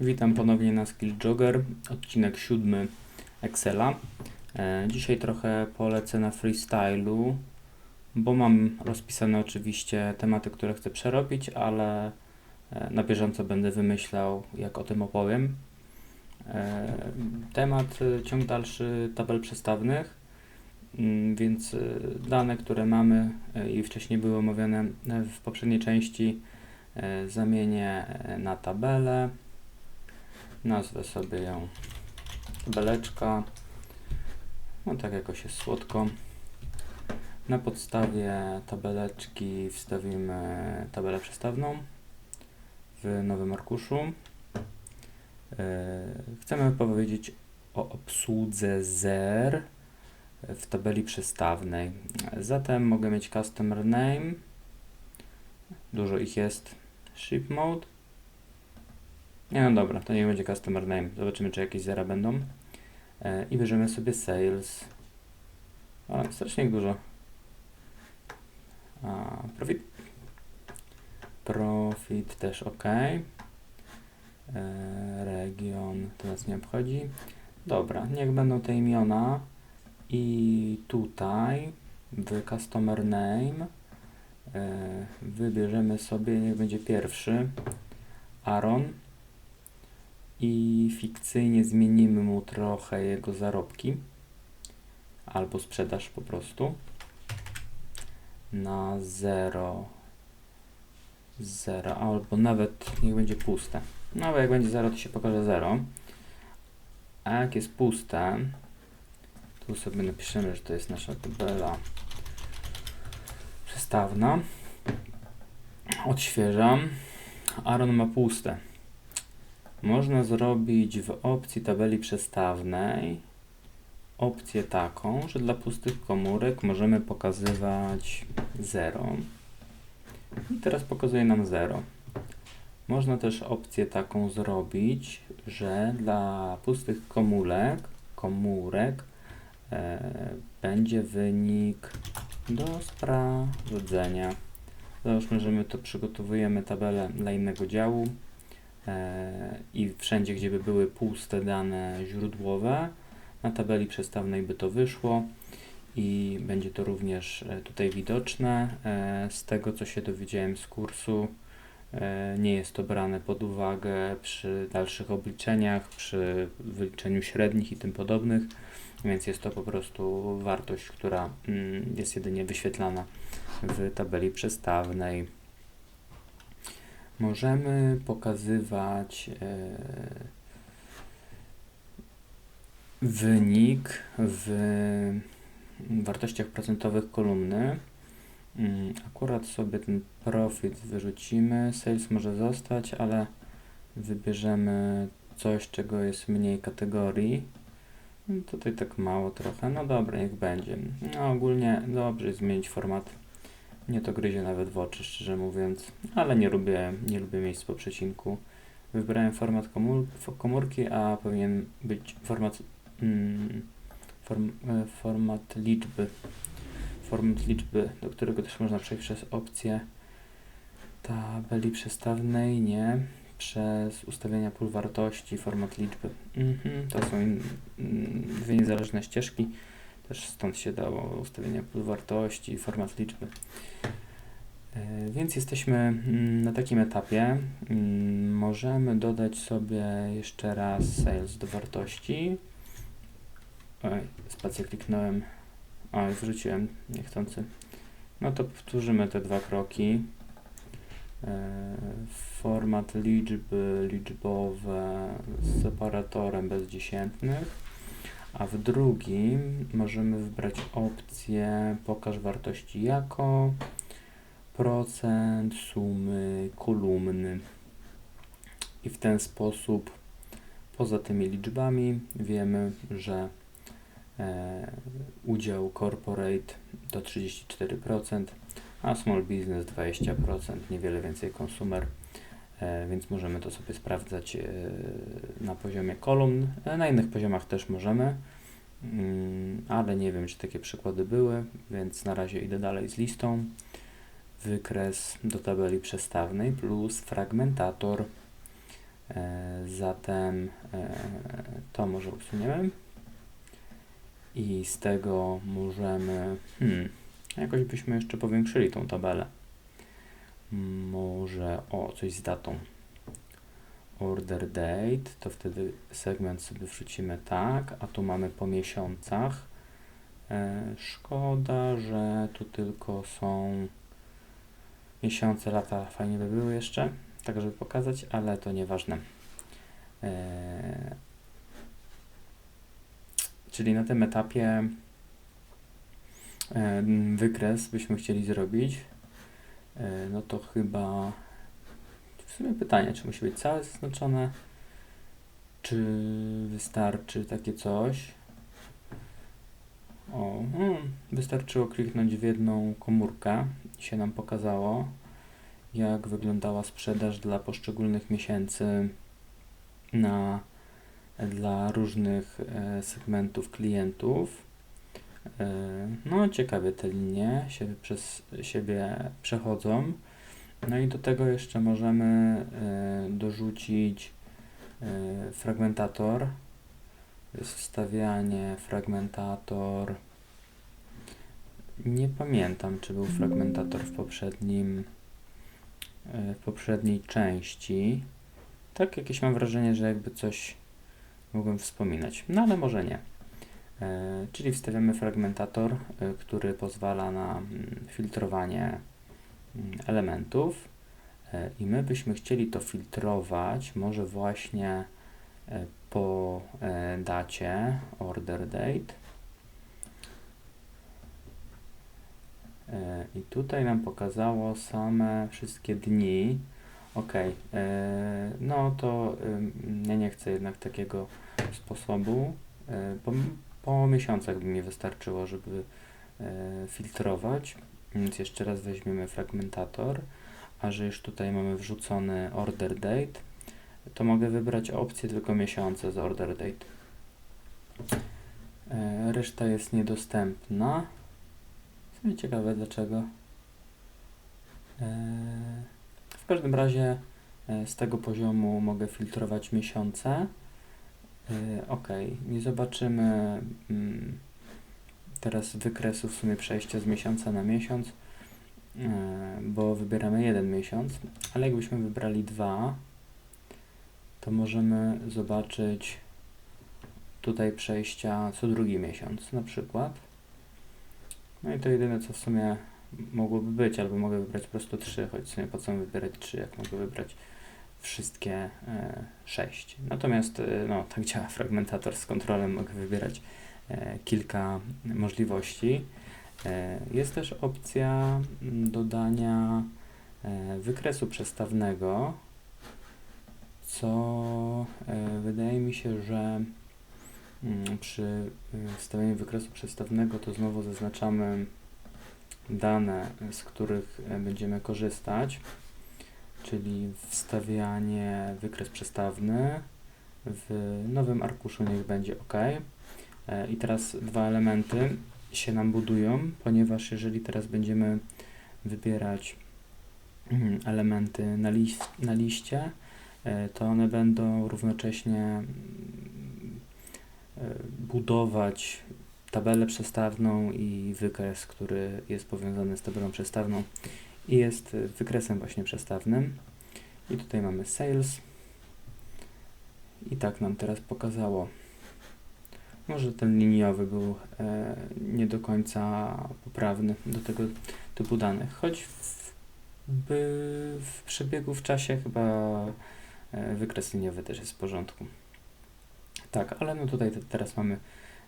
Witam ponownie na Skill Jogger, odcinek siódmy Excela. E, Dzisiaj trochę polecę na freestylu, bo mam rozpisane oczywiście tematy, które chcę przerobić, ale e, na bieżąco będę wymyślał, jak o tym opowiem. E, Temat ciąg dalszy tabel przestawnych, Mm, więc dane, które mamy i wcześniej były omawiane w poprzedniej części, zamienię na tabelę. Nazwę sobie ją tabeleczka. No tak jakoś jest słodko. Na podstawie tabeleczki wstawimy tabelę przestawną w nowym arkuszu. E, Chcemy powiedzieć o obsłudze zer w tabeli przestawnej. Zatem mogę mieć customer name. Dużo ich jest. Ship mode. Nie, no dobra, to nie będzie customer name. Zobaczymy, czy jakieś zera będą. E, I bierzemy sobie sales. O, strasznie dużo. A, profit. Profit też ok. E, region to nas nie obchodzi. Dobra, niech będą te imiona. I tutaj w customer name e, wybierzemy sobie, niech będzie pierwszy Aaron i fikcyjnie zmienimy mu trochę jego zarobki. Albo sprzedaż po prostu. Na 0 0 albo nawet niech będzie puste. No bo jak będzie 0 to się pokaże 0 a jak jest puste tu sobie napiszemy, że to jest nasza tabela przestawna. Odświeżam. Aaron ma puste można zrobić w opcji tabeli przestawnej opcję taką, że dla pustych komórek możemy pokazywać 0. I teraz pokazuje nam 0. Można też opcję taką zrobić, że dla pustych komórek, komórek e, będzie wynik do sprawdzenia. Załóżmy, że my to przygotowujemy tabelę dla innego działu i wszędzie, gdzie by były puste dane źródłowe, na tabeli przestawnej by to wyszło i będzie to również e, tutaj widoczne. E, Z tego, co się dowiedziałem z kursu, e, nie jest to brane pod uwagę przy dalszych obliczeniach, przy wyliczeniu średnich i tym podobnych, więc jest to po prostu wartość, która mm, jest jedynie wyświetlana w tabeli przestawnej. Możemy pokazywać e, wynik w wartościach procentowych kolumny. Mm, Akurat sobie ten profit wyrzucimy. Sales może zostać, ale wybierzemy coś, czego jest mniej kategorii. Mm, Tutaj tak mało trochę. No dobra, niech będzie. No ogólnie dobrze jest zmienić format. Mnie to gryzie nawet w oczy, szczerze mówiąc, ale nie lubię, nie lubię miejsc po przecinku. Wybrałem format komór komórki, a powinien być format mm, form, e, format liczby. Format liczby, do którego też można przejść przez opcję tabeli przestawnej, nie, przez ustawienia pól wartości, format liczby. Mhm, to są mm, dwie niezależne ścieżki, też stąd się dało ustawienia wartości, format liczby. E, Więc jesteśmy mm, na takim etapie. Mm, Możemy dodać sobie jeszcze raz sales do wartości. Oj, spację kliknąłem. Oj, wróciłem niechcący. No to powtórzymy te dwa kroki. E, Format liczby liczbowe z separatorem bezdziesiętnych. A w drugim możemy wybrać opcję pokaż wartości jako procent sumy kolumny. I w ten sposób poza tymi liczbami wiemy, że e, udział corporate to 34%, a small business 20%, niewiele więcej konsumer, więc możemy to sobie sprawdzać e, na poziomie kolumn. E, na innych poziomach też możemy, mm, ale nie wiem, czy takie przykłady były, więc na razie idę dalej z listą. Wykres do tabeli przestawnej plus fragmentator. E, Zatem e, to może usuniemy. I z tego możemy. Hmm, jakoś byśmy jeszcze powiększyli tą tabelę. Może o coś z datą. Order date, to wtedy segment sobie wrzucimy tak, a tu mamy po miesiącach. E, szkoda, że tu tylko są miesiące, lata fajnie by było jeszcze, tak żeby pokazać, ale to nieważne. E, czyli na tym etapie e, wykres byśmy chcieli zrobić, no to chyba w sumie pytanie, czy musi być całe zaznaczone, czy wystarczy takie coś. O, hmm, wystarczyło kliknąć w jedną komórkę i się nam pokazało, jak wyglądała sprzedaż dla poszczególnych miesięcy na, dla różnych e, segmentów klientów. E, no, ciekawie te linie się przez siebie przechodzą. No i do tego jeszcze możemy e, dorzucić e, fragmentator. Jest wstawianie, fragmentator. Nie pamiętam, czy był fragmentator w poprzednim w poprzedniej części. Tak, jakieś mam wrażenie, że jakby coś mogłem wspominać, no ale może nie. E, czyli wstawiamy fragmentator, e, który pozwala na mm, filtrowanie mm, elementów e, i my byśmy chcieli to filtrować może właśnie po dacie, order date. I tutaj nam pokazało same wszystkie dni. Ok, no to ja nie chcę jednak takiego sposobu. Po, miesiącach by mi wystarczyło, żeby e, filtrować. Więc jeszcze raz weźmiemy fragmentator, a że już tutaj mamy wrzucony order date, to mogę wybrać opcję tylko miesiące z order date. E, reszta jest niedostępna. Sumie ciekawe dlaczego. E, w każdym razie z tego poziomu mogę filtrować miesiące. E, ok, nie zobaczymy mm, teraz wykresu w sumie przejścia z miesiąca na miesiąc, e, bo wybieramy jeden miesiąc, ale jakbyśmy wybrali dwa, to możemy zobaczyć tutaj przejścia co drugi miesiąc na przykład. No i to jedyne co w sumie mogłoby być, albo mogę wybrać po prostu trzy, choć w sumie po co wybierać trzy, jak mogę wybrać wszystkie e, sześć. Natomiast e, no, tak działa fragmentator z kontrolem, mogę wybierać e, kilka możliwości. Jest też opcja mm, dodania wykresu przestawnego, co wydaje mi się, że mm, przy e, wstawieniu wykresu przestawnego to znowu zaznaczamy dane, z których będziemy korzystać, czyli wstawianie wykres przestawny w nowym arkuszu niech będzie OK. E, I teraz dwa elementy się nam budują, ponieważ jeżeli teraz będziemy wybierać mm, elementy na, liś na liście, e, to one będą równocześnie mm, e, budować tabelę przestawną i wykres, który jest powiązany z tabelą przestawną i jest wykresem właśnie przestawnym. I tutaj mamy sales. I tak nam teraz pokazało. Może ten liniowy był e, nie do końca poprawny do tego typu danych, choć w, by w przebiegu w czasie chyba e, wykres liniowy też jest w porządku. Tak, ale no tutaj te, teraz mamy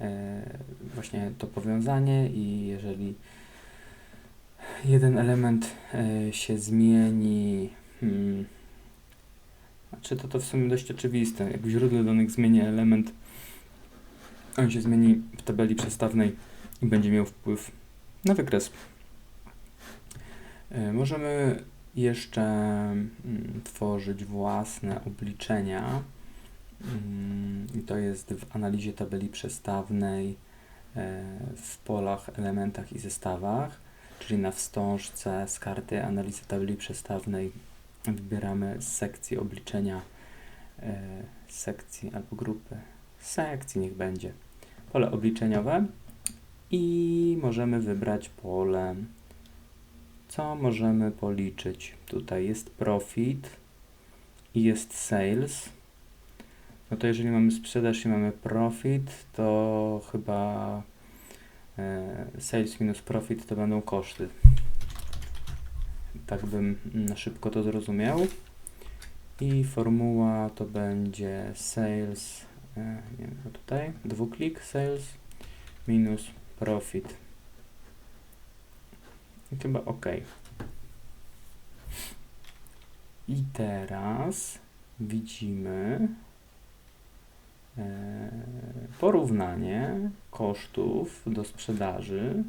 e, właśnie to powiązanie i jeżeli jeden element e, się zmieni, hmm, znaczy to to w sumie dość oczywiste, jak w źródle danych zmieni element, on się zmieni w tabeli przestawnej i będzie miał wpływ na wykres. E, możemy jeszcze mm, tworzyć własne obliczenia. Mm, I to jest w analizie tabeli przestawnej e, w polach, elementach i zestawach, czyli na wstążce z karty analizy tabeli przestawnej wybieramy z sekcji obliczenia e, sekcji albo grupy sekcji, niech będzie. Pole obliczeniowe i możemy wybrać pole, co możemy policzyć. Tutaj jest profit i jest sales. No to jeżeli mamy sprzedaż i mamy profit, to chyba sales minus profit to będą koszty. Tak bym na szybko to zrozumiał. I formuła to będzie sales, e, nie wiem, tutaj, dwuklik sales minus profit. I chyba ok. I teraz widzimy e, porównanie kosztów do sprzedaży.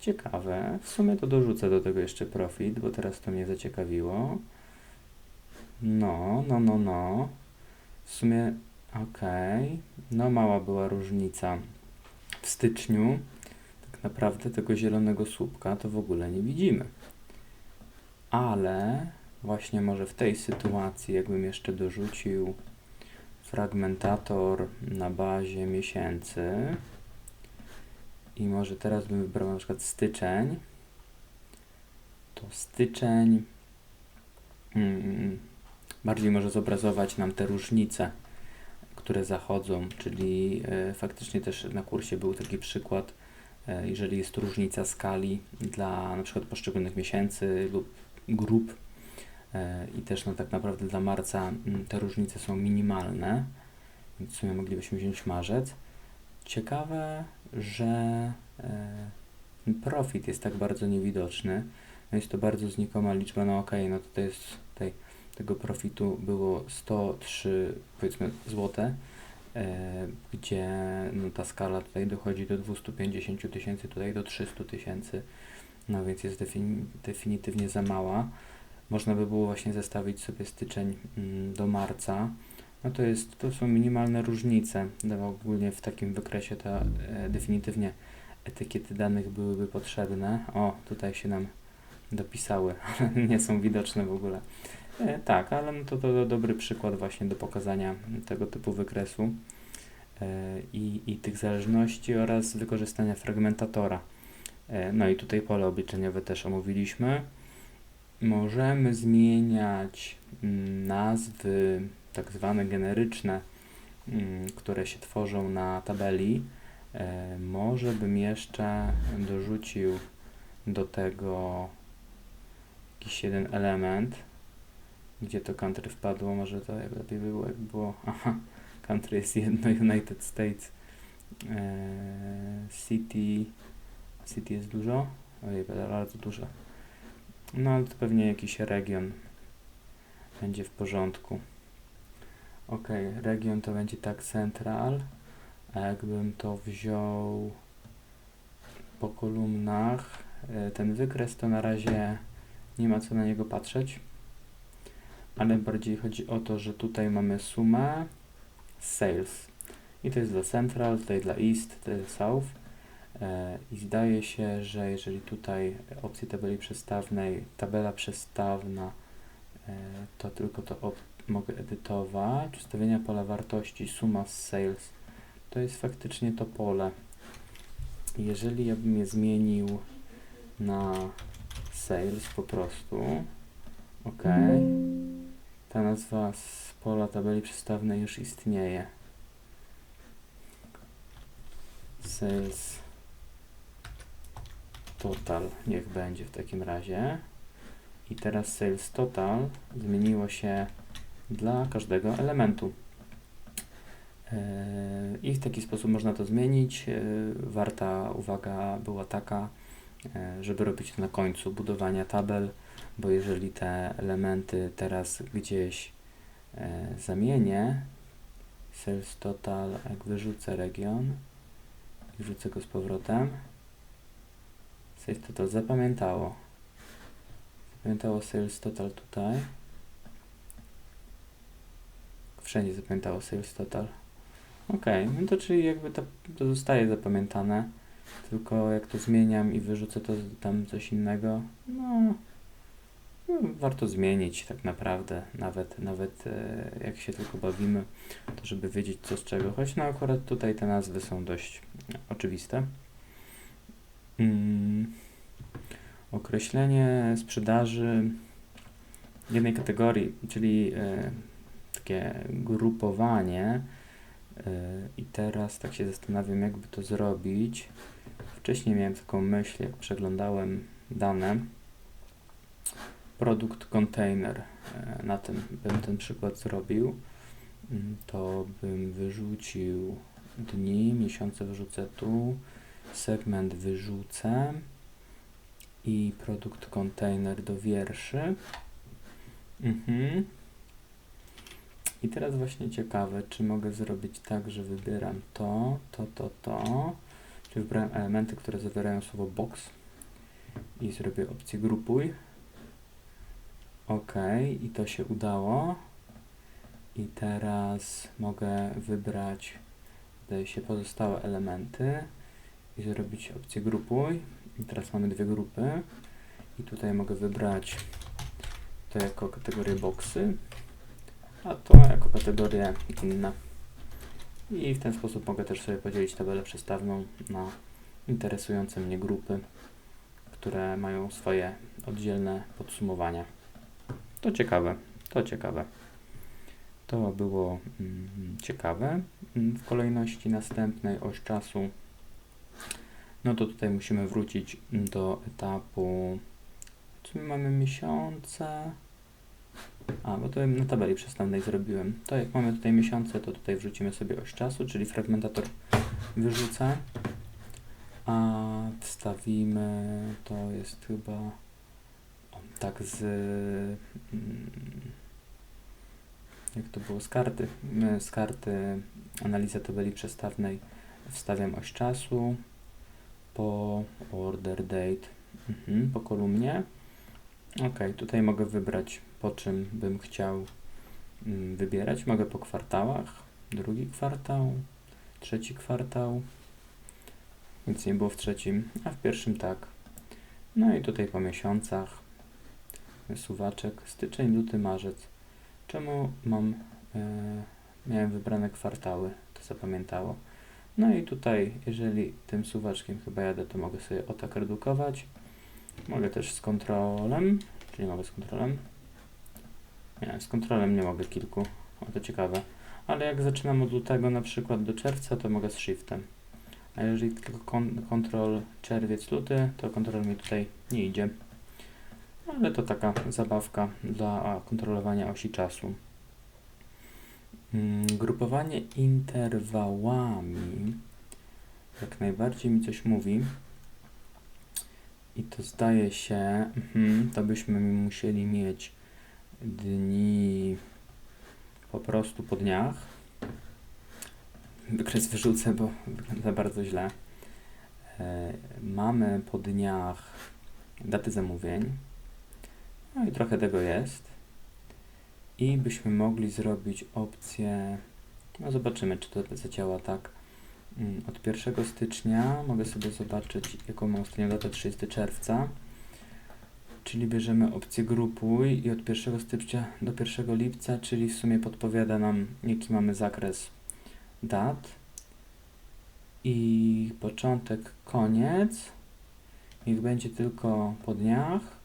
Ciekawe. W sumie to dorzucę do tego jeszcze profit, bo teraz to mnie zaciekawiło. No, no, no, no. W sumie ok. No, mała była różnica w styczniu. Tak naprawdę tego zielonego słupka to w ogóle nie widzimy. Ale właśnie może w tej sytuacji, jakbym jeszcze dorzucił fragmentator na bazie miesięcy. I może teraz bym wybrał na przykład styczeń, to styczeń mm, bardziej może zobrazować nam te różnice, które zachodzą, czyli e, faktycznie też na kursie był taki przykład, e, jeżeli jest różnica skali dla na przykład poszczególnych miesięcy lub grup i też no, tak naprawdę dla marca m, te różnice są minimalne, więc w sumie moglibyśmy wziąć marzec. Ciekawe, że e, profit jest tak bardzo niewidoczny. No jest to bardzo znikoma liczba, no okej, no to jest tutaj tego profitu było 103 powiedzmy złote, e, gdzie no, ta skala tutaj dochodzi do 250 tysięcy, tutaj do 300 tysięcy, no więc jest defini definitywnie za mała. Można by było właśnie zestawić sobie styczeń mm, do marca, no to jest, to są minimalne różnice, no, ogólnie w takim wykresie to e, definitywnie etykiety danych byłyby potrzebne. O, tutaj się nam dopisały, ale nie są widoczne w ogóle. E, tak, ale no to, to, to dobry przykład właśnie do pokazania tego typu wykresu e, i, i tych zależności oraz wykorzystania fragmentatora. E, no i tutaj pole obliczeniowe też omówiliśmy. Możemy zmieniać mm, nazwy tak zwane generyczne, mm, które się tworzą na tabeli. E, może bym jeszcze dorzucił do tego jakiś jeden element, gdzie to country wpadło, może to by było, jak było, aha, country jest jedno, United States, e, city, city jest dużo, ojej, bardzo dużo, no ale to pewnie jakiś region będzie w porządku. Ok, region to będzie tak central, a jakbym to wziął po kolumnach, e, ten wykres to na razie nie ma co na niego patrzeć, ale bardziej chodzi o to, że tutaj mamy sumę sales. I to jest dla central, tutaj dla east, to jest south i zdaje się, że jeżeli tutaj opcji tabeli przestawnej, tabela przestawna e, to tylko to mogę edytować, ustawienia pola wartości, suma z sales, to jest faktycznie to pole. Jeżeli ja bym je zmienił na sales po prostu, ok, ta nazwa z pola tabeli przystawnej już istnieje. Sales total niech będzie w takim razie. I teraz sales total zmieniło się dla każdego elementu. E, I w taki sposób można to zmienić. E, warta uwaga była taka, e, żeby robić to na końcu budowania tabel, bo jeżeli te elementy teraz gdzieś zamienię, sales total, jak wyrzucę region, wyrzucę go z powrotem, sales total zapamiętało. Zapamiętało sales total tutaj wszędzie zapamiętało sales total. Ok, no to czyli jakby to, to zostaje zapamiętane, tylko jak to zmieniam i wyrzucę to tam coś innego, no, no, warto zmienić tak naprawdę, nawet, nawet e, jak się tylko bawimy, to żeby wiedzieć co z czego, choć no akurat tutaj te nazwy są dość oczywiste. Mm, określenie sprzedaży jednej kategorii, czyli e, takie grupowanie e, i teraz tak się zastanawiam, jakby to zrobić. Wcześniej miałem taką myśl, jak przeglądałem dane, produkt container, e, na tym bym ten przykład zrobił, mm, to bym wyrzucił dni, miesiące wyrzucę tu, segment wyrzucę i produkt container do wierszy. Mhm. I teraz właśnie ciekawe, czy mogę zrobić tak, że wybieram to, to, to, to, czyli wybrałem elementy, które zawierają słowo box i zrobię opcję grupuj. OK, i to się udało. I teraz mogę wybrać, wydaje się, pozostałe elementy i zrobić opcję grupuj. I teraz mamy dwie grupy. I tutaj mogę wybrać to jako kategorię boxy, a to jako kategorię inna. I w ten sposób mogę też sobie podzielić tabelę przestawną na interesujące mnie grupy, które mają swoje oddzielne podsumowania. To ciekawe, to ciekawe. To było mm, ciekawe. W kolejności następnej oś czasu, no to tutaj musimy wrócić do etapu, czy my mamy miesiące? A, bo to na tabeli przestawnej zrobiłem. To jak mamy tutaj miesiące, to tutaj wrzucimy sobie oś czasu, czyli fragmentator wyrzucę. A wstawimy, to jest chyba tak z mm, jak to było z karty z karty analiza tabeli przestawnej wstawiam oś czasu po order date. Mhm, po kolumnie. Ok tutaj mogę wybrać po czym bym chciał mm, wybierać. Mogę po kwartałach. Drugi kwartał. Trzeci kwartał. Nic nie było w trzecim a w pierwszym tak. No i tutaj po miesiącach. Suwaczek, styczeń, luty, marzec. Czemu mam, e, miałem wybrane kwartały, to zapamiętało. No i tutaj, jeżeli tym suwaczkiem chyba jadę, to mogę sobie o tak redukować. Mogę też z kontrolem, czyli mogę z kontrolem. Nie, z kontrolem nie mogę kilku, o to ciekawe. Ale jak zaczynam od lutego na przykład do czerwca, to mogę z shiftem. A jeżeli tylko kontrol czerwiec, luty, to kontrol mi tutaj nie idzie ale to taka zabawka dla kontrolowania osi czasu. Mm, grupowanie interwałami jak najbardziej mi coś mówi. I to zdaje się, mhm, to byśmy musieli mieć dni po prostu po dniach. Wykres wyrzucę, bo wygląda bardzo źle. E, mamy po dniach daty zamówień, no i trochę tego jest. I byśmy mogli zrobić opcję, no zobaczymy, czy to zadziała tak. Mm, od 1 stycznia mogę sobie zobaczyć, jaką mam ostatnią datę 30 czerwca. Czyli bierzemy opcję grupuj i od 1 stycznia do 1 lipca, czyli w sumie podpowiada nam, jaki mamy zakres dat. I początek, koniec. Niech będzie tylko po dniach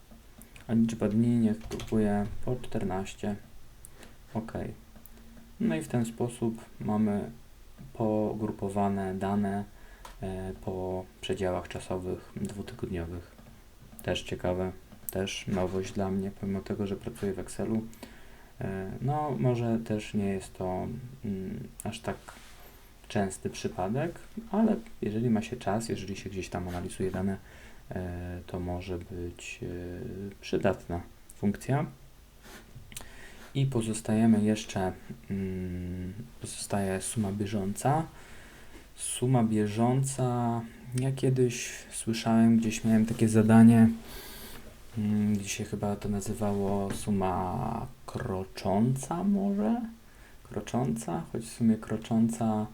a liczba dni niech kupuje po 14. OK. No i w ten sposób mamy pogrupowane dane e, po przedziałach czasowych dwutygodniowych. Też ciekawe, też nowość dla mnie, pomimo tego, że pracuję w Excelu. E, no, może też nie jest to mm, aż tak częsty przypadek, ale jeżeli ma się czas, jeżeli się gdzieś tam analizuje dane, E, to może być przydatna funkcja. I pozostajemy jeszcze, mm, pozostaje suma bieżąca. Suma bieżąca, ja kiedyś słyszałem, gdzieś miałem takie zadanie, mm, dzisiaj chyba to nazywało suma krocząca może? Krocząca, choć w sumie krocząca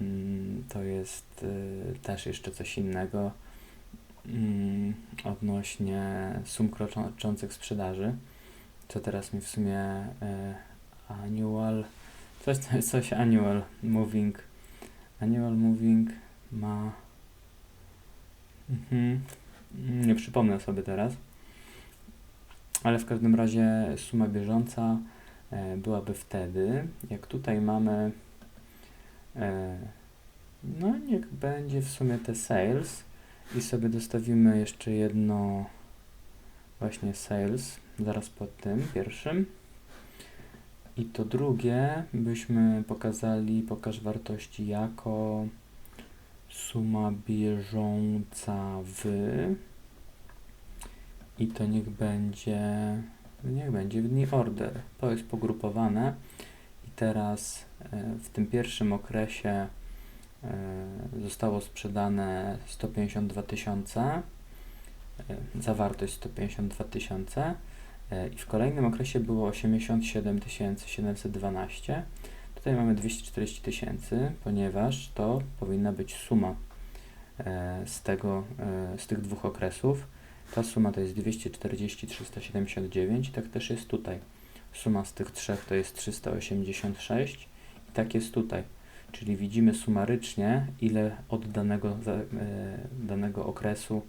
mm, to jest y, też jeszcze coś innego odnośnie sum kroczących sprzedaży, co teraz mi w sumie e, annual, coś, coś annual moving, annual moving ma, mhm, nie przypomnę sobie teraz, ale w każdym razie suma bieżąca e, byłaby wtedy, jak tutaj mamy, e, no niech będzie w sumie te sales i sobie dostawimy jeszcze jedno właśnie sales zaraz pod tym pierwszym. I to drugie byśmy pokazali pokaż wartości jako suma bieżąca w. I to niech będzie niech będzie w dni order. To jest pogrupowane. I teraz e, w tym pierwszym okresie e, zostało sprzedane 152 tysiące, e, zawartość 152 tysiące i w kolejnym okresie było 87 712. Tutaj mamy 240 tysięcy, ponieważ to powinna być suma z, tego, z tych dwóch okresów. Ta suma to jest 240 379 i tak też jest tutaj. Suma z tych trzech to jest 386 i tak jest tutaj. Czyli widzimy sumarycznie, ile od danego, e, danego okresu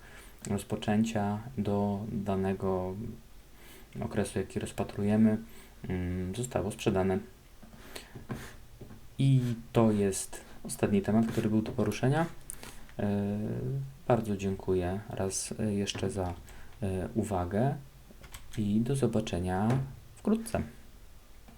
rozpoczęcia do danego okresu, jaki rozpatrujemy, mm, zostało sprzedane. I to jest ostatni temat, który był do poruszenia. E, bardzo dziękuję raz jeszcze za e, uwagę i do zobaczenia wkrótce.